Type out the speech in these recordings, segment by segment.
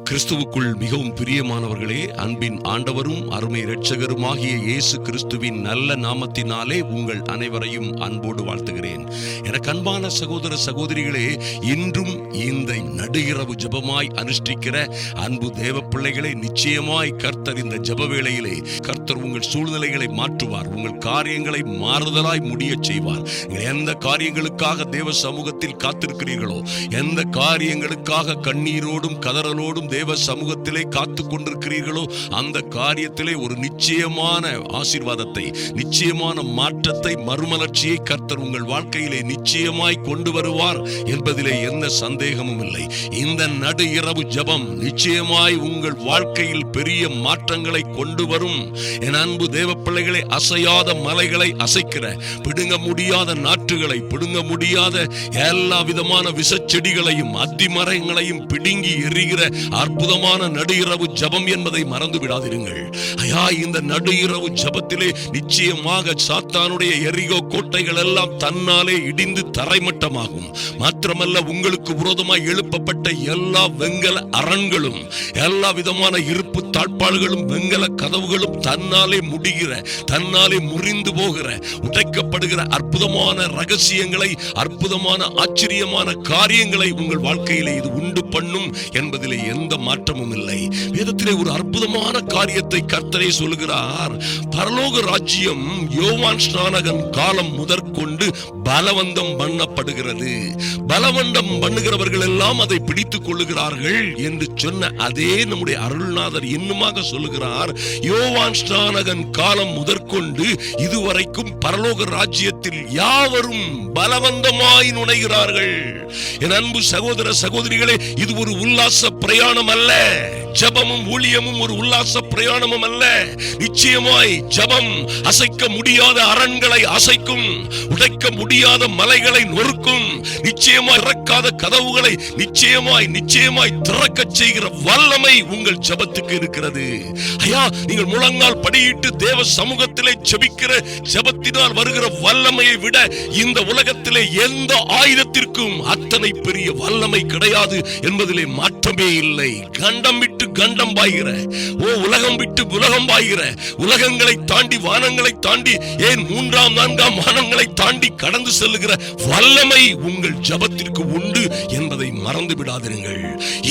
கிறிஸ்துவுக்குள் மிகவும் பிரியமானவர்களே அன்பின் ஆண்டவரும் அருமை இரட்சகருமாகிய இயேசு கிறிஸ்துவின் நல்ல நாமத்தினாலே உங்கள் அனைவரையும் அன்போடு வாழ்த்துகிறேன். எனக்கு அன்பான சகோதர சகோதரிகளே இன்றும் இந்த நடுகிறவு ஜபமாய் அனுஷ்டிக்கிற அன்பு தேவ பிள்ளைகளை நிச்சயமாய் கர்த்தர் இந்த ஜப வேளையிலே கர்த்தர் உங்கள் சூழ்நிலைகளை மாற்றுவார் உங்கள் காரியங்களை மாறுதலாய் முடியச் செய்வார். எந்த காரியங்களுக்காக தேவ சமூகத்தில் காத்திருக்கிறீர்களோ எந்த காரியங்களுக்காக கண்ணீரோடும் கதறலோடும் தேவ சமூகத்திலே காத்து கொண்டிருக்கிறீர்களோ அந்த காரியத்திலே ஒரு நிச்சயமான ஆசீர்வாதத்தை நிச்சயமான மாற்றத்தை மறுமலர்ச்சியை கர்த்தர் உங்கள் வாழ்க்கையிலே நிச்சயமாய் கொண்டு வருவார் என்பதிலே எந்த சந்தேகமும் இல்லை. இந்த நடு இரவு ஜபம் நிச்சயமாய் உங்கள் வாழ்க்கையில் பெரிய மாற்றங்களை கொண்டு வரும். என் அன்பு தேவ பிள்ளைகளை அசையாத மலைகளை அசைக்கிற பிடுங்க முடியாத நாற்றுகளை பிடுங்க முடியாத எல்லா விதமான விஷச்செடிகளையும் அத்திமரங்களையும் பிடுங்கி எறிகிற அற்புதமான நடு இரவு ஜபம் என்பதை மறந்து விடாதிருங்கள். ஐயா இந்த நடு இரவு ஜபத்திலே நிச்சயமாக சாத்தானுடைய எரிகோ கோட்டைகள் எல்லாம் தன்னாலே இடிந்து தரைமட்டமாகும். மாத்திரமல்ல உங்களுக்கு விரோதமாய் எழுப்பப்பட்ட எல்லா வெங்கல அரண்களும் எல்லா விதமான இருப்பு தாழ்பாடுகளும் வெங்கல கதவுகளும் தன்னாலே முடிகிற தன்னாலே முறிந்து போகிற உடைக்கப்படுகிற அற்புதமான ரகசியங்களை அற்புதமான ஆச்சரியமான காரியங்களை உங்கள் வாழ்க்கையிலே இது உண்டு பண்ணும் என்பதிலே எந்த மாற்றமும் இல்லை. வேதத்திலே ஒரு அற்புதமான காரியத்தை கர்த்தரே சொல்கிறார் பரலோக ராஜ்யம் யோவான் ஸ்நானகன் காலம் முதற்கொண்டு பலவந்தம் பண்ணப்படுகிறது. பலவந்தம் பண்ணுகிறவர்கள் எல்லாம் அதை பிடித்துக் கொள்ளுகிறார்கள் என்று சொன்ன அதே நம்முடைய அருள்நாதர் இன்னுமாக சொல்லுகிறார். யோவான் ஸ்நானகன் காலம் முதற்கொண்டு இதுவரைக்கும் பரலோக ராஜ்யத்தில் யாவரும் பலவந்தமாய் நுழைகிறார்கள். என் அன்பு சகோதர சகோதரிகளே இது ஒரு உல்லாச பிரயாணம் அல்ல ஜபமும் ஊழியமும் ஒரு உல்லாச பிரயாணமும் அல்ல நிச்சயமாய் ஜபம் அசைக்க முடியாத அரண்களை அசைக்கும் உடைக்க முடியாத மலைகளை நொறுக்கும் நிச்சயமாய் இறக்காத கதவுகளை நிச்சயமாய் நிச்சயமாய் திறக்க செய்கிற வல்லமை உங்கள் ஜபத்துக்கு இருக்கிறது. ஐயா நீங்கள் முழங்கால் படியிட்டு தேவ சமூகத்திலே ஜபிக்கிற ஜபத்தினால் வருகிற வல்லமையை விட இந்த உலகத்திலே எந்த ஆயுதத்திற்கும் அத்தனை பெரிய வல்லமை கிடையாது என்பதிலே மாற்றமே இல்லை. இல்லை கண்டம் விட்டு கண்டம் பாய்கிற ஓ உலகம் விட்டு உலகம் பாய்கிற உலகங்களை தாண்டி வானங்களை தாண்டி ஏன் மூன்றாம் நான்காம் வானங்களை தாண்டி கடந்து செல்லுகிற வல்லமை உங்கள் ஜபத்திற்கு உண்டு என்பதை மறந்து விடாதிருங்கள்.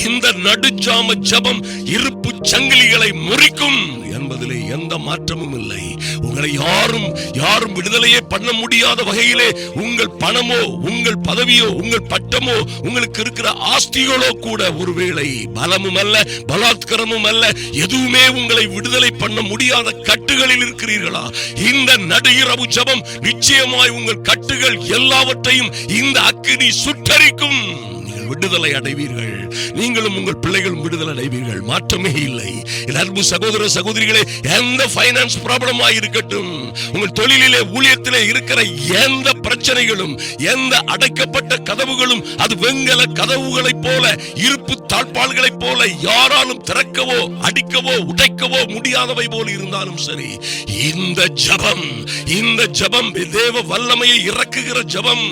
இந்த நடுச்சாம ஜபம் இருப்பு சங்கிலிகளை முறிக்கும் என்பதிலே எந்த மாற்றமும் இல்லை. உங்களை யாரும் யாரும் விடுதலையே பண்ண முடியாத வகையிலே உங்கள் பணமோ உங்கள் பதவியோ உங்கள் பட்டமோ உங்களுக்கு இருக்கிற ஆஸ்திகளோ கூட ஒருவேளை பலமும் அல்ல பலாத்கரமும் அல்ல எதுவுமே உங்களை விடுதலை பண்ண முடியாத கட்டுகளில் இருக்கிறீர்களா? இந்த நடு இரவு ஜபம் நிச்சயமாய் உங்கள் கட்டுகள் எல்லாவற்றையும் இந்த அக்கினி சுட்டரிக்கும். விடுதலை அடைவீர்கள். நீங்களும் உங்கள் பிள்ளைகளும் விடுதலை அடைவீர்கள். மாற்றமே இல்லை. அன்பு சகோதர சகோதரிகளே எந்த பைனான்ஸ் ப்ராப்ளமா இருக்கட்டும் உங்கள் தொழிலிலே ஊழியத்திலே இருக்கிற எந்த பிரச்சனைகளும் எந்த அடைக்கப்பட்ட கதவுகளும் அது வெங்கல கதவுகளைப் போல இருப்பு தாழ்பாள்களைப் போல யாராலும் திறக்கவோ அடிக்கவோ உடைக்கவோ முடியாதவை போல இருந்தாலும் சரி இந்த ஜபம் இந்த ஜபம் தேவ வல்லமையை இறக்குகிற ஜபம்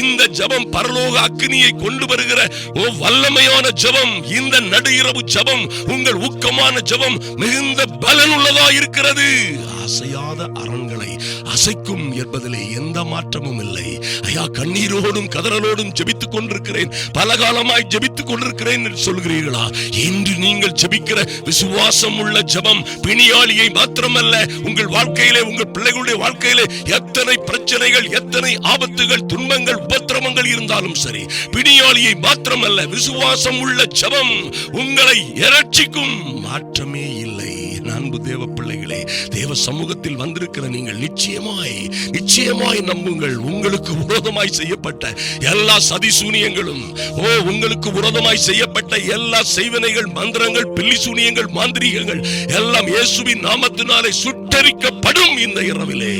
இந்த ஜபம் பரலோக அக்னியை கொண்டு வருகிற ஓ வல்லமையான ஜபம் இந்த நடு இரவு ஜபம் உங்கள் ஊக்கமான ஜபம் மிகுந்த பலன் உள்ளதா இருக்கிறது. அசையாத அரண்களை அசைக்கும் என்பதிலே எந்த மாற்றமும் இல்லை. ஐயா கண்ணீரோடும் கதறலோடும் ஜெபித்துக் கொண்டிருக்கிறேன். பல காலமாய் ஜெபித்துக் கொண்டிருக்கிறேன் என்று சொல்கிறீர்களா? இன்று நீங்கள் ஜெபிக்கிற விசுவாசம் உள்ள ஜெபம் பிணியாளியை மாத்திரமல்ல உங்கள் வாழ்க்கையிலே உங்கள் பிள்ளைகளுடைய வாழ்க்கையிலே எத்தனை பிரச்சனைகள் எத்தனை ஆபத்துகள் துன்பங்கள் உபத்திரமங்கள் இருந்தாலும் சரி பிணியாளியை மாத்திரமல்ல விசுவாசம் உள்ள ஜெபம் உங்களை இரட்சிக்கும் மாற்றமே அன்பு தேவ பிள்ளைகளே தேவ சமூகத்தில் வந்திருக்கிற நீங்கள் நிச்சயமாய் நிச்சயமாய் நம்புங்கள். உங்களுக்கு விரோதமாய் செய்யப்பட்ட எல்லா சதி சூனியங்களும் ஓ உங்களுக்கு விரோதமாய் செய்யப்பட்ட எல்லா செய்வனைகள் மந்திரங்கள் பில்லி சூனியங்கள் மாந்திரிகங்கள் எல்லாம் இயேசுவின் நாமத்தினாலே சுட்டரிக்கப்படும் இந்த இரவிலே.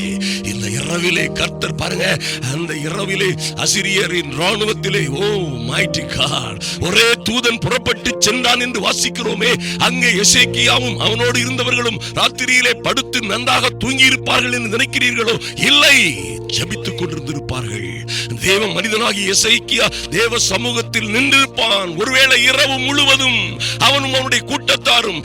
இந்த இரவிலே கர்த்தர் பாருங்க அந்த இரவிலே அசிரியரின் ராணுவத்திலே ஓ மைட்டி கார் ஒரே தூதன் புறப்பட்டு சென்றான் என்று வாசிக்கிறோமே. அங்கே எசேக்கியாவும் அவனோடு இருந்தவர்களும் ராத்திரியிலே படுத்து நன்றாக தூங்கி இருப்பார்கள் என்று நினைக்கிறீர்களோ? இல்லை ஜபித்துக் கொண்டிருந்திருப்பார்கள். தேவ மனிதனாகி எசைக்கியா தேவ சமூகத்தில் நின்றிருப்பான். ஒருவேளை இரவு முழுவதும் அவனும் அவனுடைய கூட்டத்தாரும்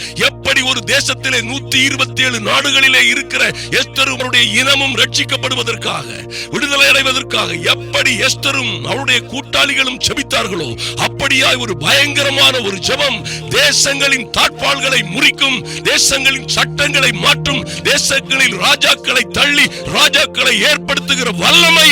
எப்படி ஒரு தேசத்திலே நூத்தி இருபத்தி ஏழு நாடுகளிலே இருக்கிற எஸ்தரும் அவருடைய இனமும் ரட்சிக்கப்படுவதற்காக விடுதலை அடைவதற்காக எப்படி எஸ்தரும் அவருடைய கூட்டாளிகளும் செபித்தார்களோ அப்படியாய் ஒரு பயங்கரமான ஒரு ஜபம் தேசங்களின் தாட்பால்களை முறிக்கும் தேசங்களின் சட்டங்களை மாற்றும் தேசங்களில் ராஜாக்களை தள்ளி ராஜாக்களை ஏற்படுத்துகிற வல்லமை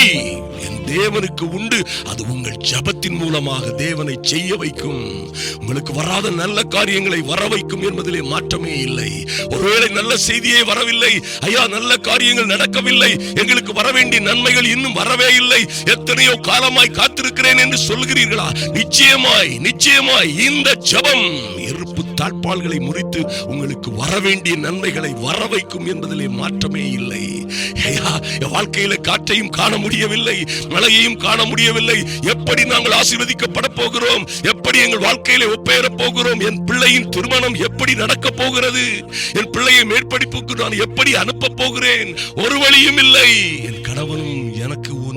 தேவனுக்கு உண்டு. அது உங்கள் ஜபத்தின் மூலமாக தேவனை செய்ய வைக்கும். உங்களுக்கு வராத நல்ல காரியங்களை வர வைக்கும் என்பதிலே மாற்றமே இல்லை. ஒருவேளை நல்ல செய்தியே வரவில்லை. ஐயா நல்ல காரியங்கள் நடக்கவில்லை. எங்களுக்கு வர வேண்டிய நன்மைகள் இன்னும் வரவே இல்லை. எத்தனையோ காலமாய் காத்திருக்கிறேன் என்று சொல்கிறீர்களா? நிச்சயமாய் நிச்சயமாய் இந்த ஜபம் தாழ்பால்களை முறித்து உங்களுக்கு வரவேண்டிய நன்மைகளை வர வைக்கும் என்பதிலே மாற்றமே இல்லை. வாழ்க்கையில காற்றையும் காண முடியவில்லை மழையையும் காண முடியவில்லை. எப்படி நாங்கள் ஆசீர்வதிக்கப்பட போகிறோம்? எப்படி எங்கள் வாழ்க்கையில ஒப்பேற போகிறோம்? என் பிள்ளையின் திருமணம் எப்படி நடக்க போகிறது? என் பிள்ளையை மேற்படிப்புக்கு நான் எப்படி அனுப்ப போகிறேன்? ஒரு வழியும் இல்லை. என் கணவனும்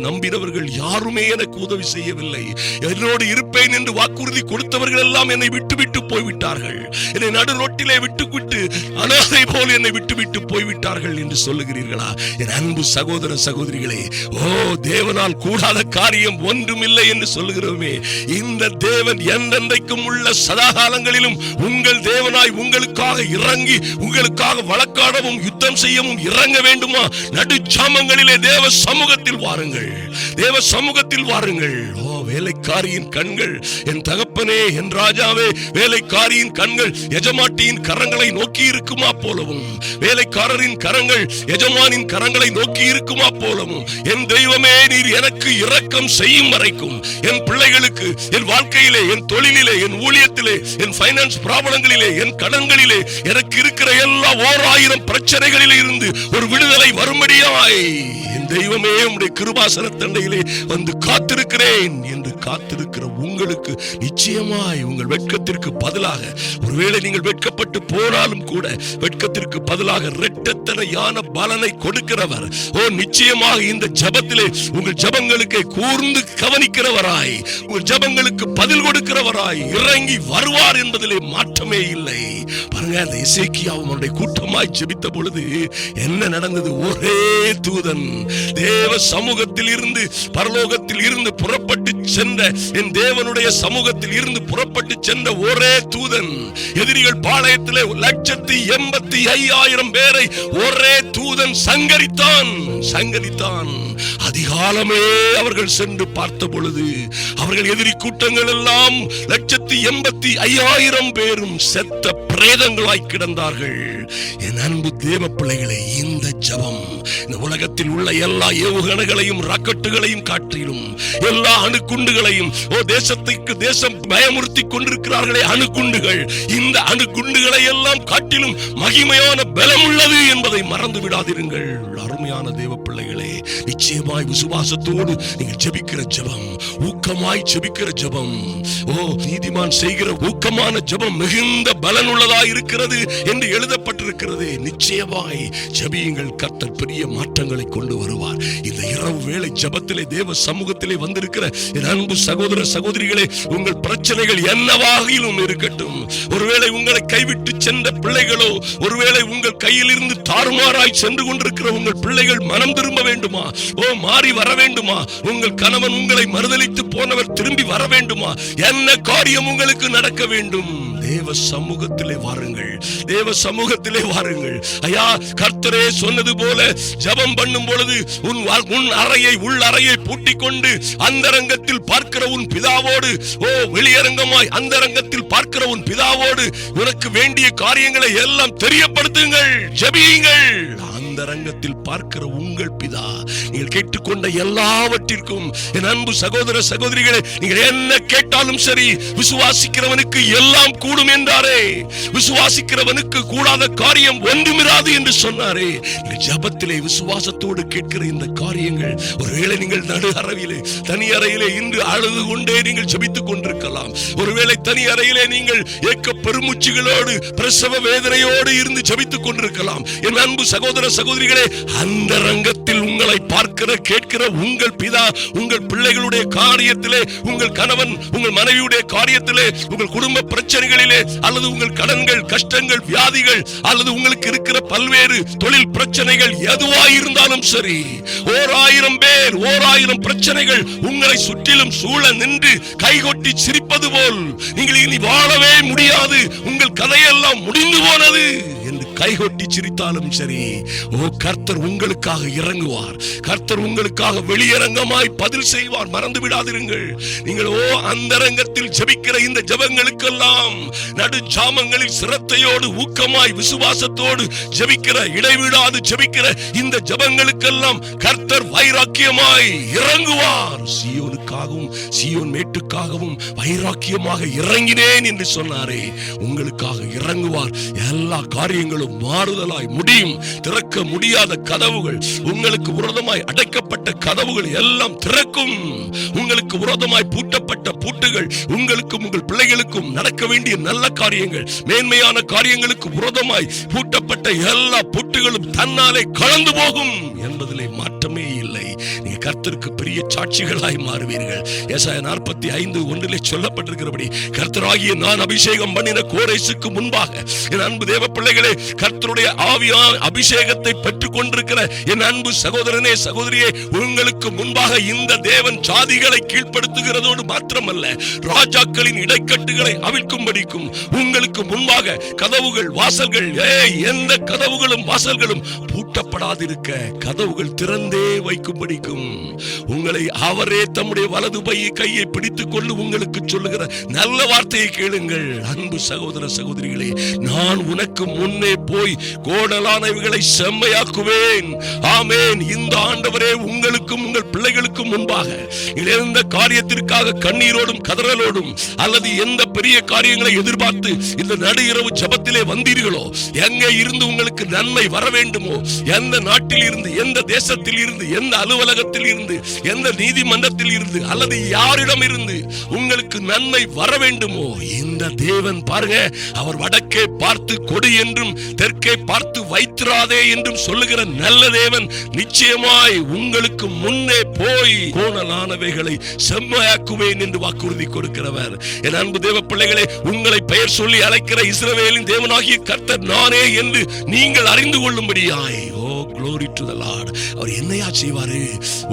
நம்பினவர்கள் யாருமே எனக்கு உதவி செய்யவில்லை. என்னோடு இருப்பேன் என்று வாக்குறுதி கொடுத்தவர்கள் எல்லாம் என்னை விட்டுவிட்டு போய்விட்டார்கள். என்னை நடு ரோட்டிலே விட்டு விட்டு அனாதை போல் என்னை விட்டுவிட்டு போய்விட்டார்கள் என்று சொல்லுகிறீர்களா? என் அன்பு சகோதர சகோதரிகளே ஓ தேவனால் கூடாத காரியம் ஒன்றுமில்லை என்று சொல்லுகிறோமே. இந்த தேவன் எந்தெந்தைக்கும் உள்ள சதாகாலங்களிலும் உங்கள் தேவனாய் உங்களுக்காக இறங்கி உங்களுக்காக வழக்காடவும் யுத்தம் செய்யவும் இறங்க வேண்டுமா? நடு சாமங்களிலே தேவ சமூகத்தில் வாருங்கள். தேவ சமூகத்தில் வாருங்கள். ஓ வேலைக்காரியின் கண்கள். என் தகப்பனே என் ராஜாவே வேலைக்காரியின் கண்கள் எஜமாட்டியின் கரங்களை நோக்கி இருக்குமா போலவும். வேலைக்காரரின் கரங்கள் எஜமானின் கரங்களை நோக்கி இருக்குமா போலவும். என் தெய்வமே நீர் எனக்கு இரக்கம் செய்யும் வரைக்கும். என் பிள்ளைகளுக்கு என் வாழ்க்கையிலே என் தொழிலிலே என் ஊழியத்திலே என் பைனான்ஸ் பிராபலங்களிலே என் கடன்களிலே எனக்கு இருக்கிற எல்லா ஓர் ஆயிரம் பிரச்சனைகளிலிருந்து ஒரு விடுதலை வரும்படியாய். தெய்வமே உம்முடைய கிருபாசன தண்டையிலே வந்து காத்திருக்கிறேன் என்று காத்திருக்கிற உங்களுக்கு நிச்சயமாய் உங்கள் வெட்கத்திற்கு பதிலாக ஒருவேளை நீங்கள் வெட்கப்பட்டு போனாலும் கூட வெட்கத்திற்கு பதிலாக இரட்டத்தனையான பலனை கொடுக்கிறவர். ஓ நிச்சயமாக இந்த ஜபத்திலே உங்கள் ஜபங்களுக்கு கூர்ந்து கவனிக்கிறவராய் உங்கள் ஜபங்களுக்கு பதில் கொடுக்கிறவராய் இறங்கி வருவார் என்பதிலே மாற்றமே இல்லை. பாருங்க அந்த இசைக்கியா அவனுடைய கூட்டமாய் ஜெபித்த பொழுது என்ன நடந்தது? ஒரே தூதன் தேவ சமூகத்தில் இருந்து பரலோகத்தில் இருந்து புறப்பட்டு சென்ற என் தேவனுடைய சமூகத்தில் இருந்து புறப்பட்டு சென்ற ஒரே தூதன். எதிரிகள் பாளையத்திலே லட்சத்தி எண்பத்தி ஐயாயிரம் பேரை ஒரே தூதன் சங்கரித்தான் சங்கரித்தான். அதிகாலமே அவர்கள் சென்று பார்த்த பொழுது அவர்கள் எதிரி கூட்டங்கள் எல்லாம் லட்சத்தி எண்பத்தி ஐயாயிரம் பேரும் செத்த பிரேதங்களாய் கிடந்தார்கள். என் அன்பு தேவ பிள்ளைகளை இந்த ஜபம் இந்த உலகத்தில் உள்ள எல்லா ஏவுகணைகளையும் ராக்கெட்டுகளையும் காற்றிலும் எல்லா அணுக்குண்டுகளையும் ஓ தேசத்துக்கு தேசம் பயமுறுத்தி கொண்டிருக்கிறார்களே அணுக்குண்டுகள். இந்த அணுக்குண்டுகளை எல்லாம் காட்டிலும் மகிமையான பலம் உள்ளது என்பதை மறந்து விடாதிருங்கள். அருமையான தேவ பிள்ளைகளே நிச்சயமாய் விசுவாசத்தோடு நீங்கள் ஜெபிக்கிற ஜெபம் ஊக்கமாய் ஜெபிக்கிற ஜெபம். ஓ நீதிமான் செய்கிற ஊக்கமான ஜெபம் மிகுந்த பலன் உள்ளதாய் இருக்கிறது என்று எழுதப்பட்டிருக்கிறது. நிச்சயமாய் ஜபியுங்கள். கர்த்தர் பெரிய மாற்றங்களை கொண்டு வருவார். இந்த இரவு வேளை ஜபத்திலே தேவ சமூகத்திலே வந்திருக்கிற என் அன்பு சகோதர சகோதரிகளே உங்கள் பிரச்சனைகள் என்னவாகிலும் இருக்கட்டும். ஒருவேளை உங்களை கைவிட்டு சென்ற பிள்ளைகளோ ஒருவேளை உங்கள் கையில் இருந்து தாறுமாறாய் சென்று கொண்டிருக்கிற உங்கள் பிள்ளைகள் மனம் திரும்ப வேண்டுமா? ஓ மாறி வர வேண்டுமா? உங்கள் கணவன் உங்களை மறுதலித்து போனவர் திரும்பி வர வேண்டுமா? என்ன காரியம் உங்களுக்கு நடக்க வேண்டும்? தேவ சமூகத்திலே வாருங்கள். தேவ சமூகத்திலே வாருங்கள். ஐயா கர்த்தரே சொன்னது போல ஜபம் பண்ணும் பொழுது உன் உன் அறையை உள் அறையை பூட்டிக் கொண்டு அந்தரங்கத்தில் பார்க்கிற உன் பிதாவோடு ஓ வெளியரங்கமாய் அந்தரங்கத்தில் பார்க்கிற உன் பிதாவோடு உனக்கு வேண்டிய காரியங்களை எல்லாம் தெரியப்படுத்துங்கள் ஜெபியுங்கள். இந்த ரங்கத்தில் பார்க்கிற உங்கள் பிதா நீங்கள் கேட்டுக்கொண்ட எல்லாவற்றிற்கும் என் அன்பு சகோதர சகோதரிகளே நீங்கள் என்ன கேட்டாலும் சரி விசுவாசிக்கிறவனுக்கு எல்லாம் கூடும் என்றாரே. விசுவாசிக்கிறவனுக்கு கூடாத காரியம் ஒன்றுமிராது என்று சொன்னாரே. நீங்கள் ஜபத்திலே விசுவாசத்தோடு கேட்கிற இந்த காரியங்கள் ஒருவேளை நீங்கள் நடு அறையிலே தனி அறையிலே இன்று அழுது கொண்டே நீங்கள் ஜபித்துக் கொண்டிருக்கலாம். ஒருவேளை தனி அறையிலே நீங்கள் ஏக்க பெருமூச்சுகளோடு பிரசவ வேதனையோடு இருந்து ஜபித்துக் கொண்டிருக்கலாம். என் அன்பு சகோதர சகோதரிகளே அந்த ரங்கத்தில் உங்களை பார்க்கிற கேட்கிற உங்கள் பிதா உங்கள் பிள்ளைகளுடைய காரியத்திலே உங்கள் கணவன் உங்கள் மனைவியுடைய காரியத்திலே உங்கள் குடும்ப பிரச்சனைகளிலே அல்லது உங்கள் கடன்கள் கஷ்டங்கள் வியாதிகள் அல்லது உங்களுக்கு இருக்கிற பல்வேறு தொழில் பிரச்சனைகள் எதுவாய் இருந்தாலும் சரி ஓர் ஆயிரம் பேர் ஓர் ஆயிரம் பிரச்சனைகள் உங்களை சுற்றிலும் சூழ நின்று கைகொட்டி சிரிப்பது போல் நீங்கள் இனி வாழவே முடியாது உங்கள் கதையெல்லாம் முடிந்து போனது என்று கைகொட்டி சிரித்தாலும் சரி ஓ கர்த்தர் உங்களுக்காக இறங்குவார். கர்த்தர் உங்களுக்காக வெளியரங்கமாய் பதில் செய்வார். மறந்து விடாதிருங்கள். நீங்கள் ஓ அந்தரங்கத்தில் ஜபிக்கிற இந்த ஜெபங்களுக்கெல்லாம் நடு ஜாமங்களில் சிரத்தையோடு ஊக்கமாய் விசுவாசத்தோடு ஜபிக்கிற இடைவிடாது ஜபிக்கிற இந்த ஜபங்களுக்கெல்லாம் கர்த்தர் வைராக்கியமாய் இறங்குவார். சியோனுக்காகவும் சியோன் மேட்டுக்காகவும் வைராக்கியமாக இறங்கினேன் என்று சொன்னாரே. உங்களுக்காக இறங்குவார். எல்லா காரியங்களும் மாறுதலாய் முடியும். திறக்க முடியாத கதவுகள் உங்களுக்கு விரோதமாய் அடைக்கப்பட்ட கதவுகள் எல்லாம் திறக்கும். உங்களுக்கு விரோதமாய் பூட்டப்பட்ட பூட்டுகள் உங்களுக்கும் உங்கள் பிள்ளைகளுக்கும் நடக்க வேண்டிய நல்ல காரியங்கள் மேன்மையான காரியங்களுக்கு விரோதமாய் பூட்டப்பட்ட எல்லா பூட்டுகளும் தன்னாலே கலந்து போகும் என்பதிலே மாற்றமே இல்லை. நீங்க கர்த்தருக்கு பெரிய சாட்சிகளாய் மாறுவீர்கள். ஏசாய நாற்பத்தி ஐந்து ஒன்றிலே சொல்லப்பட்டிருக்கிறபடி கர்த்தராகிய நான் அபிஷேகம் பண்ணின கோரேசுக்கு முன்பாக என் அன்பு தேவ பிள்ளைகளே கர்த்தருடைய ஆவியா அபிஷேகத்தை பெற்றுக் கொண்டிருக்கிற என் அன்பு சகோதரனே சகோதரியே உங்களுக்கு முன்பாக இந்த தேவன் சாதிகளை கீழ்ப்படுத்துகிறதோடு மாத்திரமல்ல ராஜாக்களின் இடைக்கட்டுகளை அவிழ்க்கும்படிக்கும் உங்களுக்கு முன்பாக கதவுகள் வாசல்கள் ஏய் எந்த கதவுகளும் வாசல்களும் பூட்டப்படாதிருக்க கதவுகள் திறந்தே வைக்கும்படிக்கும் உங்களை அவரே தம்முடைய வலது பை கையை பிடித்துக் கொண்டு உங்களுக்கு சொல்லுகிற நல்ல வார்த்தையை கேளுங்கள். அன்பு சகோதர சகோதரிகளே நான் உனக்கு முன்னே போய் கோடலானவைகளை செம்மையாக்குவேன். ஆமேன். இந்த ஆண்டவரே உங்களுக்கும் உங்கள் பிள்ளைகளுக்கும் முன்பாக எந்த காரியத்திற்காக கண்ணீரோடும் கதறலோடும் அல்லது எந்த பெரிய காரியங்களை எதிர்பார்த்து இந்த நடு இரவு ஜபத்திலே வந்தீர்களோ எங்கே இருந்து உங்களுக்கு நன்மை வர வேண்டுமோ எந்த நாட்டில் இருந்து எந்த தேசத்தில் இருந்து எந்த அலுவலகத்தில் இருந்து எந்த நீதிமன்றத்தில் இருந்து அல்லது யாரிடம் இருந்து உங்களுக்கு நன்மை வர வேண்டுமோ இந்த தேவன் பாருங்க அவர் வடக்கே பார்த்து கொடு என்றும் தெற்கே பார்த்து வைத்திராதே என்றும் சொல்லுகிற நல்ல தேவன் நிச்சயமாய் உங்களுக்கு முன்னே போய் கோணலானவைகளை செம்மையாக்குவேன் என்று வாக்குறுதி கொடுக்கிறவர். என் அன்பு தேவ பிள்ளைகளே உங்களை பெயர் சொல்லி அழைக்கிற இஸ்ரவேலின் தேவனாகிய கர்த்தர் நானே என்று நீங்கள் அறிந்து கொள்ளும்படியாய் க்ளோரி டு த லார்ட் அவர் என்னையா செய்வாரு?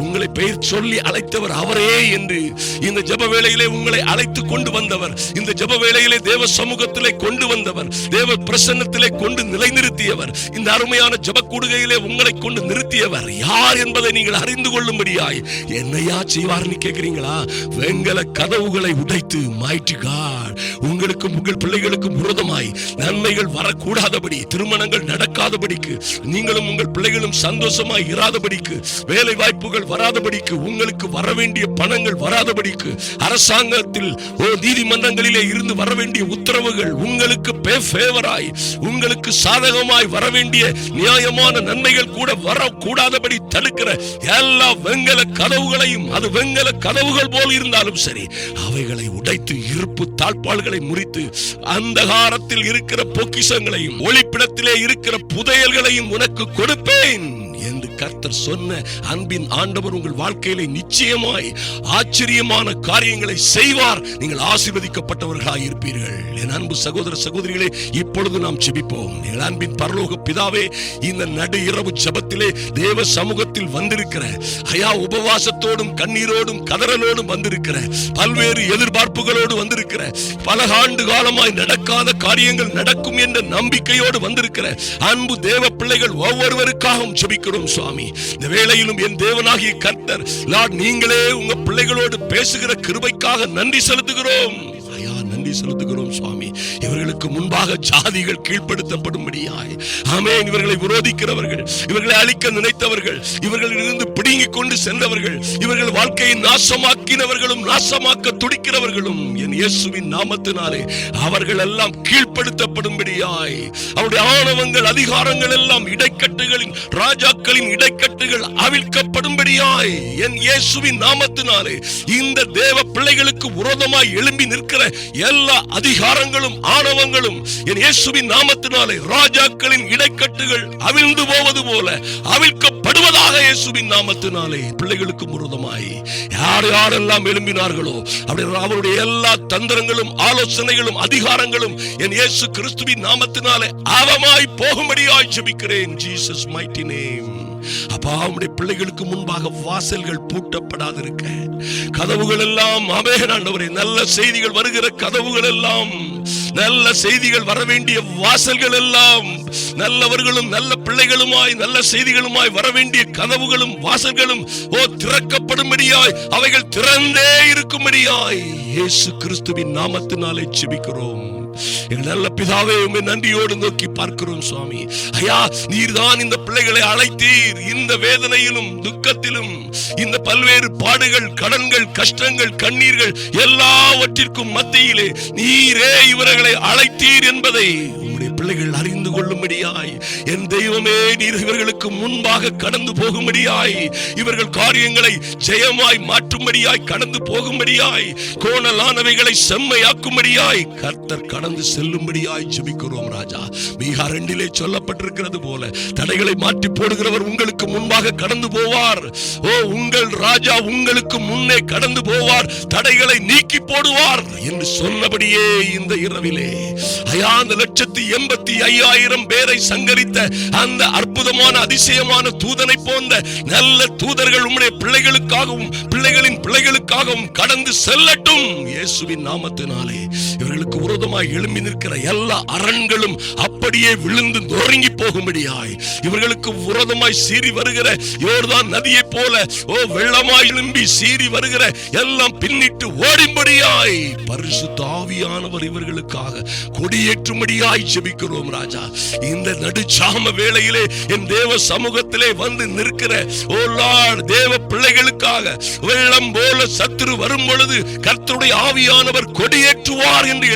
உங்களை பெயர் சொல்லி அழைத்தவர் அவரே என்று இந்த ஜப வேளையிலே உங்களை அழைத்து கொண்டு வந்தவர். இந்த ஜப வேளையிலே தேவ சமூகத்திலே கொண்டு வந்தவர். தேவ பிரசன்னத்திலே கொண்டு நிலைநிறுத்தியவர். இந்த அருமையான ஜப கூடுகையிலே உங்களை கொண்டு நிறுத்தியவர். யார் என்பதை நீங்கள் அறிந்து கொள்ளும்படியாய் என்னையா செய்வார்னு கேட்கிறீங்களா வெங்கல கதவுகளை உடைத்து மைட்டி காட் உங்களுக்கும் உங்கள் பிள்ளைகளுக்கும் விரோதமாய் நன்மைகள் வரக்கூடாதபடி திருமணங்கள் நடக்காதபடிக்கு நீங்களும் உங்கள் பிள்ளைகள் பிள்ளைகளும் சந்தோஷமாய் இராதபடிக்கு வேலை வாய்ப்புகள் வராதபடிக்கு உங்களுக்கு வர வேண்டிய பணங்கள் வராதபடிக்கு அரசாங்கத்தில் ஓ நீதிமன்றங்களிலே இருந்து வர வேண்டிய உத்தரவுகள் உங்களுக்கு ஃபேவராய் உங்களுக்கு சாதகமாய் வர வேண்டிய நியாயமான நன்மைகள் கூட வரக்கூடாதபடி தடுக்கிற எல்லா வெங்கல கதவுகளையும் அது வெங்கல கதவுகள் போல் இருந்தாலும் சரி அவைகளை உடைத்து இருப்பு தாழ்பாள்களை முறித்து அந்தகாரத்தில் இருக்கிற பொக்கிஷங்களையும் ஒளிப்பிடத்திலே இருக்கிற புதையல்களையும் உனக்கு கொடுப்பேன். In. என்று கர்த்தர் சொன்ன அன்பின் ஆண்டவர் உங்கள் வாழ்க்கையில நிச்சயமாய் ஆச்சரியமான காரியங்களை செய்வார். நீங்கள் ஆசீர்வதிக்கப்பட்டவர்களாக இருப்பீர்கள் என் அன்பு சகோதர சகோதரிகளே இப்பொழுது நாம் செபிப்போம் எங்கள் அன்பின் பரலோக பிதாவே இந்த நடு இரவு ஜபத்திலே தேவ சமூகத்தில் வந்திருக்கிற ஐயா உபவாசத்தோடும் கண்ணீரோடும் கதறலோடும் வந்திருக்கிற பல்வேறு எதிர்பார்ப்புகளோடு வந்திருக்கிற பல ஆண்டு காலமாய் நடக்காத காரியங்கள் நடக்கும் என்ற நம்பிக்கையோடு வந்திருக்கிற அன்பு தேவ பிள்ளைகள் ஒவ்வொருவருக்காகவும் ஜெபிக்கிறோம் சுவாமி. இந்த வேளையிலும் என் தேவனாகிய கர்த்தர் லார்ட் நீங்களே உங்க பிள்ளைகளோடு பேசுகிற கிருபைக்காக நன்றி செலுத்துகிறோம். நன்றி செலுத்துகிறோம் சுவாமி. இவர்களுக்கு முன்பாக ஜாதிகள் கீழ்ப்படுத்தப்படும்படியாய். ஆமென். இவர்களை விரோதிக்கிறவர்கள் இவர்களை அழிக்க நினைத்தவர்கள் இவர்களிலிருந்து பிடுங்கிக் கொண்டு சென்றவர்கள் இவர்கள் வாழ்க்கையை நாசமாக்கினவர்களும் நாசமாக்க துடிக்கிறவர்களும் என் இயேசுவின் நாமத்தினாலே அவர்கள் எல்லாம் கீழ்ப்படுத்தப்படும்படியாய். அவருடைய ஆணவங்கள் அதிகாரங்கள் எல்லாம் இடைக்கட்டுகளின் ராஜாக்களின் இடைக்கட்டுகள் அவிழ்க்கப்படும்படியாய் என் இயேசுவின் நாமத்தினாலே இந்த தேவ பிள்ளைகளுக்கு விரோதமாய் எழும்பி நிற்கிற எல்லா எல்லா அதிகாரங்களும் ஆணவங்களும் என் இயேசுவின் நாமத்தினாலே ராஜாக்களின் இடைக்கட்டுகள் அவிழ்ந்து போவது போல அவிழ்க்கப்படுவதாக இயேசுவின் நாமத்தினாலே பிள்ளைகளுக்கு முருதமாய் யார் யாரெல்லாம் எழும்பினார்களோ அப்படி அவருடைய எல்லா தந்திரங்களும் ஆலோசனைகளும் அதிகாரங்களும் என் இயேசு கிறிஸ்துவின் நாமத்தினாலே அவமாய் போகும்படியாய் ஜெபிக்கிறேன். ஜீசஸ் மைட்டி நேம் அப்பா உம்முடைய பிள்ளைகளுக்கு முன்பாக வாசல்கள் பூட்டப்படாதிருக்க. கதவுகள் எல்லாம் அமேன் ஆண்டவரே நல்ல செய்திகள் வருகிற கதவுகள் எல்லாம் நல்ல செய்திகள் வர வேண்டிய வாசல்கள் எல்லாம் நல்லவர்களும் நல்ல பிள்ளைகளுமாய் நல்ல செய்திகளுமாய் வர வேண்டிய கதவுகளும் வாசல்களும் ஓ திறக்கப்படும்படியாய் அவைகள் திறந்தே இருக்கும்படியாய் இயேசு கிறிஸ்துவின் நாமத்தினாலே செபிக்கிறோம் எங்கள் நல்ல பிதாவே உண்மை நன்றியோடு நோக்கி பார்க்கிறோம் சுவாமி. ஐயா நீர்தான் இந்த பிள்ளைகளை அழைத்தீர். இந்த வேதனையிலும் துக்கத்திலும் இந்த பல்வேறு பாடுகள் கடன்கள் கஷ்டங்கள் கண்ணீர்கள் எல்லாவற்றிற்கும் மத்தியிலே நீரே இவர்களை அழைத்தீர் என்பதை உம்முடைய பிள்ளைகள் அறிந்து கொள்ளும்படியாய் என் தெய்வமே நீர் இவர்களுக்கு முன்பாக கடந்து போகும்படியாய் இவர்கள் காரியங்களை ஜெயமாய் மாற்றும்படியாய் கடந்து போகும்படியாய் கோணலானவைகளை செம்மையாக்கும்படியாய் கர்த்தர் கடந்து செல்லும்படியாய் ஜெபிக்கிறோம் ராஜா. மீகா ரெண்டிலே சொல்லப்பட்டிருக்கிறது போல தடைகளை மாற்றி போடுகிறவர் உங்களுக்கு முன்பாக கடந்து போவார். ஓ உங்கள் ராஜா உங்களுக்கு முன்னே கடந்து போவார் தடைகளை நீக்கி போடுவார் என்று சொன்னபடியே இந்த இரவிலே. ஐயா அந்த லட்சத்தி எண்பத்தி ஐயாயிரம் பேரை சங்கரித்த அந்த அற்புதமான அதிசயமான தூதனை போன்ற நல்ல தூதர்கள் உம்முடைய பிள்ளைகளுக்காகவும் பிள்ளைகளின் பிள்ளைகளுக்காகவும் கடந்து செல்லட்டும் இயேசுவின் நாமத்தினாலே. இவர்களுக்கு விரோதமாய் எழும்பி நிற்கிற எல்லா அரண்களும் அப்படியே விழுந்து நொறுங்கி போகும்படியாய். இவர்களுக்கு விரோதமாய் சீறி வருகிற இவர்தான் நதியை போல ஓ வெள்ளமாய் எழும்பி சீறி வருகிற எல்லாம் பின்னிட்டு ஓடிம்படியாய். பரிசு தாவியானவர் இவர்களுக்காக கொடியேற்றும்படியாய் ஜெபிக்கிறோம் ராஜா. இந்த நடுச்சாம வேளையிலே என் தேவ சமூகத்திலே வந்து நிற்கிற ஓ லார்ட் தேவ பிள்ளைகளுக்காக வெள்ளம் போல சத்துரு வரும் பொழுது கர்த்தருடைய ஆவியானவர் கொடியேற்றுவார் என்று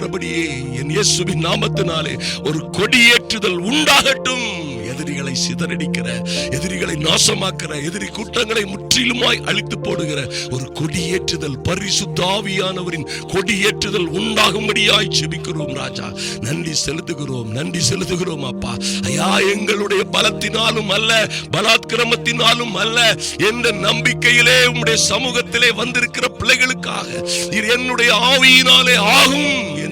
இருக்கிறபடியே என் இயேசுவின் நாமத்தினாலே ஒரு கொடியேற்றுதல் உண்டாகட்டும். எதிரிகளை சிதறடிக்கிற எதிரிகளை நாசமாக்கிற எதிரி கூட்டங்களை முற்றிலுமாய் அழித்து போடுகிற ஒரு கொடியேற்றுதல் பரிசுத்தாவியானவரின் கொடியேற்றுதல் உண்டாகும்படியாய் செபிக்கிறோம் ராஜா. நன்றி செலுத்துகிறோம் நன்றி செலுத்துகிறோம் அப்பா. ஐயா எங்களுடைய பலத்தினாலும் அல்ல பலாத்கிரமத்தினாலும் அல்ல என்ற நம்பிக்கையிலே உம்முடைய சமூகத்திலே வந்திருக்கிற பிள்ளைகளுக்காக இது என்னுடைய ஆவியினாலே ஆகும்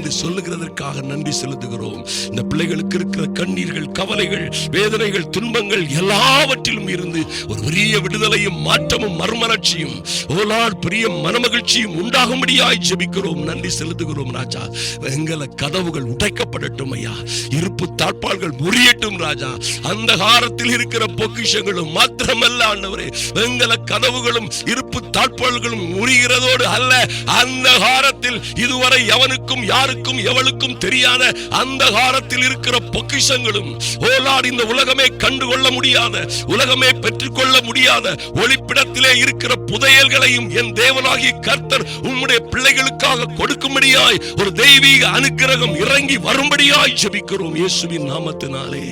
என்று சொல்லுகிறதற்காக நன்றி செலுத்துகிறோம். இந்த பிள்ளைகளுக்கு இருக்கிற கண்ணீர்கள் கவலைகள் வேதனைகள் துன்பங்கள் எல்லாவற்றிலும் இருந்து ஒரு பெரிய விடுதலையும் மாற்றமும் மர்மலட்சியும் ஓலார் பெரிய மனமகிழ்ச்சியும் உண்டாகும்படியாய் ஜெபிக்கிறோம். நன்றி செலுத்துகிறோம் ராஜா. எங்களை கதவுகள் உடைக்கப்படட்டும் ஐயா. இருப்பு தாழ்பாள்கள் முறியட்டும் ராஜா. அந்த காரத்தில் இருக்கிற பொக்கிஷங்களும் மாத்திரமல்ல ஆண்டவரே. எங்களை கதவுகளும் இருப்பு தாழ்பாள்களும் முறிகிறதோடு அல்ல. அந்த காரத்தில் இதுவரை எவனுக்கும் யாருக்கும் எவளுக்கும் தெரியாத அந்த காரத்தில் இருக்கிற பொக்கிஷங்களும் ஓலார் இந்த உலகமே கண்டுகொள்ள முடியாத உலகமே பெற்றுக்கொள்ள முடியாத ஒளிப்பிடத்திலே இருக்கிற புதையல்களையும் என் தேவனாகிய கர்த்தர் உம்முடைய பிள்ளைகளுக்காக கொடுக்கும்படியாய் ஒரு தெய்வீக அனுக்கிரகம் இறங்கி வரும்படியாய் ஜபிக்கிறோம் இயேசுவின் நாமத்தினாலே.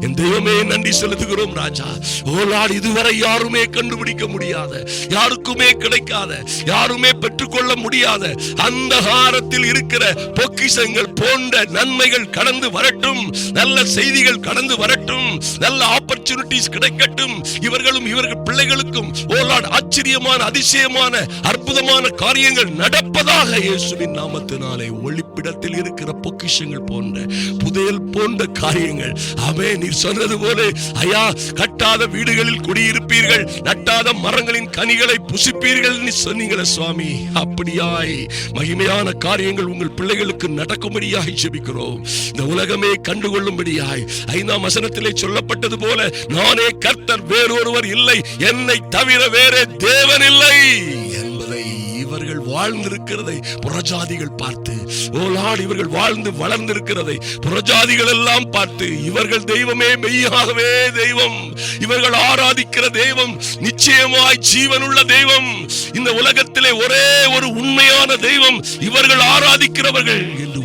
என் தெய்வமே நன்றி செலுத்துகிறோம் ராஜா. ஓலார் இதுவரை யாருமே கண்டுபிடிக்க முடியாத யாருக்குமே கிடைக்காத யாருமே பெற்றுக்கொள்ள முடியாத அந்தகாரத்தில் இருக்கிற பொக்கிசங்கள் போன்ற நன்மைகள் கடந்து வரட்டும். நல்ல செய்திகள் கடந்து வரட்டும். நல்ல ஆப்பர்ச்சுனிட்டிஸ் கிடைக்கட்டும். இவர்களும் இவர்கள் பிள்ளைகளுக்கும் ஓலாட் ஆச்சரியமான அதிசயமான அற்புதமான காரியங்கள் நடப்பதாக இயேசுவின் நாமத்தினாலே ஒளிப்பிடத்தில் இருக்கிற பொக்கிஷங்கள் போன்ற புதையல் போன்ற காரியங்கள். அவே நீர் சொன்னது போல ஐயா கட்டாத வீடுகளில் குடியிருப்பீர்கள். நட்டாத மரங்களின் கனிகளை புசிப்பீர்கள் நீ சொன்னீங்களே சுவாமி. அப்படியாய். மகிமையான காரியங்கள் உங்கள் பிள்ளைகளுக்கு நடக்கும்படியாய் ஜெபிக்கிறோம். இந்த உலகமே கண்டுகொள்ளும்படியாய். ஐந்தாம் வசனத்திலே சொல்லப்பட்டது போல நானே கர்த்தர் வேறொருவர் இல்லை. என்னை தவிர வேறே தேவன் இல்லை. வாழ்ந்திருக்கிறதை புறஜாதிகள் பார்த்து ஓ லார்ட் இவர்கள் வாழ்ந்து வளர்ந்திருக்கிறதை புறஜாதிகள் எல்லாம் பார்த்து இவர்கள் தெய்வமே மெய்யாகவே தெய்வம். இவர்கள் ஆராதிக்கிற தெய்வம் நிச்சயமாய் ஜீவனுள்ள தெய்வம். இந்த உலகத்திலே ஒரே ஒரு உண்மையான தெய்வம் இவர்கள் ஆராதிக்கிறவர்கள் என்று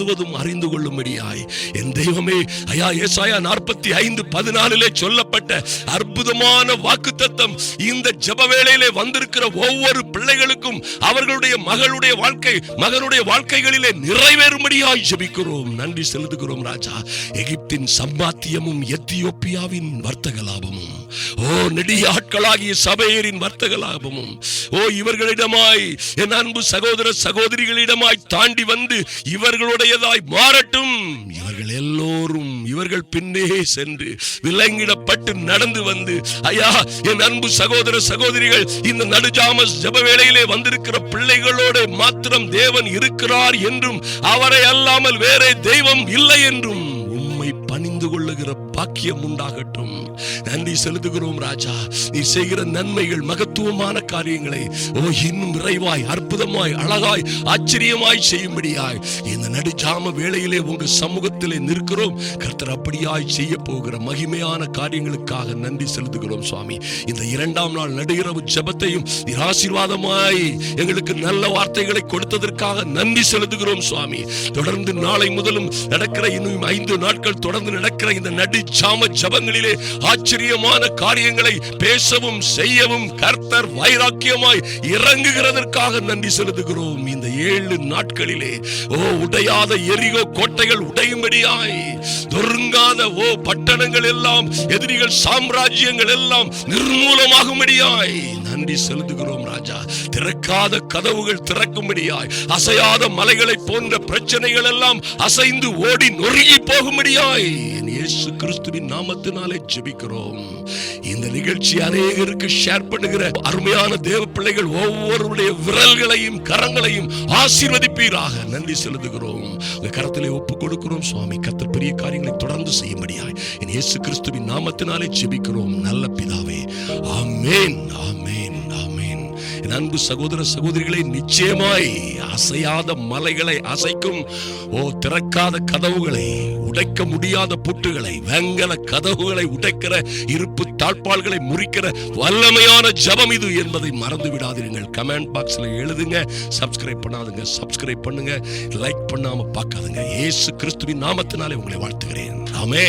முழுவதும் அறிந்து கொள்ளும்படியாய். என் தெய்வமே ஐயா ஏசாயா நாற்பத்தி ஐந்து பதினாலிலே சொல்லப்பட்ட அற்புதமான வாக்கு தத்தம் இந்த ஜெப வேளையிலே வந்திருக்கிற ஒவ்வொரு பிள்ளைகளுக்கும் அவர்களுடைய மகளுடைய வாழ்க்கை மகனுடைய வாழ்க்கைகளிலே நிறைவேறும்படியாய் ஜபிக்கிறோம். நன்றி செலுத்துகிறோம் ராஜா. எகிப்தின் சம்பாத்தியமும் எத்தியோப்பியாவின் வர்த்தக லாபமும் ஓ நெடியாட்களாகிய சபையரின் வர்த்தக லாபமும் ஓ இவர்களிடமாய் என் அன்பு சகோதர சகோதரிகளிடமாய் தாண்டி வந்து இவர்களுடைய உடையதாய் மாறட்டும். இவர்கள் எல்லோரும் இவர்கள் பின்னே சென்று விலங்கிடப்பட்டு நடந்து வந்து ஐயா என் அன்பு சகோதர சகோதரிகள் இந்த நடுஜாம ஜப வேளையிலே வந்திருக்கிற பிள்ளைகளோடு மாத்திரம் தேவன் இருக்கிறார் என்றும் அவரை அல்லாமல் வேறே தெய்வம் இல்லை என்றும் உண்மை பணிந்து கொள்ளுகிற பாக்கியம் உண்டாகட்டும். நன்றி செலுத்துகிறோம் ராஜா. நீ செய்கிற நன்மைகள் மகத்துவமான காரியங்களை ஓ இன்னும் விரைவாய் அற்புதமாய் அழகாய் ஆச்சரியமாய் செய்யும்படியாய். இந்த நடுஜாம வேளையிலே உங்க சமூகத்திலே நிற்கிறோம். கர்த்தர் அப்படியாய் செய்ய போகிற மகிமையான காரியங்களுக்காக நன்றி செலுத்துகிறோம் சுவாமி. இந்த இரண்டாம் நாள் நடுகிறவு ஜபத்தையும் ஆசீர்வாதமாய் எங்களுக்கு நல்ல வார்த்தைகளை கொடுத்ததற்காக நன்றி செலுத்துகிறோம் சுவாமி. தொடர்ந்து நாளை முதலும் நடக்கிற இன்னும் ஐந்து நாட்கள் தொடர்ந்து நடக்கிற இந்த நடு நாம ஜபங்களிலே ஆச்சரியமான காரியங்களை பேசவும் செய்யவும் கர்த்தர் வைராக்கியமாய் இறங்குகிறதற்காக நன்றி செலுத்துகிறோம். இந்த ஏழு நாட்களிலே ஓ உடையாத எரிகோ கோட்டைகள் உடையும்படியாய் நொறுங்காத ஓ பட்டணங்கள் எல்லாம் எதிரிகள் சாம்ராஜ்யங்கள் எல்லாம் நிர்மூலமாகும்படியாய் நன்றி செலுத்துகிறோம் ராஜா. திறக்காத கதவுகள் திறக்கும்படியாய் அசையாத மலைகளை போன்ற பிரச்சனைகள் எல்லாம் அசைந்து ஓடி நொறுங்கி போகும்படியாய் இயேசு கிறிஸ்துவின் நாமத்தினாலே ஜெபிக்கிறோம். இந்த நிகழ்ச்சி அநேகருக்கு ஷேர் பண்ணுகிற அருமையான தேவ பிள்ளைகள் ஒவ்வொருடைய விரல்களையும் கரங்களையும் ஆசீர்வதிப்பீராக. நன்றி செலுத்துகிறோம். உங்க கரத்திலே ஒப்பு கொடுக்கிறோம் சுவாமி. கர்த்தர் பெரிய காரியங்களை தொடர்ந்து செய்யும்படியாய். என் இயேசு கிறிஸ்துவின் நாமத்தினாலே ஜெபிக்கிறோம். நல்ல பிதாவே. ஆமேன். என் அன்பு சகோதர சகோதரிகளை நிச்சயமாய் அசையாத மலைகளை அசைக்கும் ஓ திறக்காத கதவுகளை உடைக்க முடியாத புட்டுகளை வெங்கல கதவுகளை உடைக்கிற இருப்பு தாழ்பால்களை முறிக்கிற வல்லமையான ஜபம் இது என்பதை மறந்து விடாதீர்கள். கமெண்ட் பாக்ஸ்ல எழுதுங்க சப்ஸ்கிரைப் பண்ணாதுங்க சப்ஸ்கிரைப் பண்ணுங்க லைக் பண்ணாம பார்க்காதுங்க. ஏசு கிறிஸ்துவின் நாமத்தினாலே உங்களை வாழ்த்துகிறேன். ஆமென்.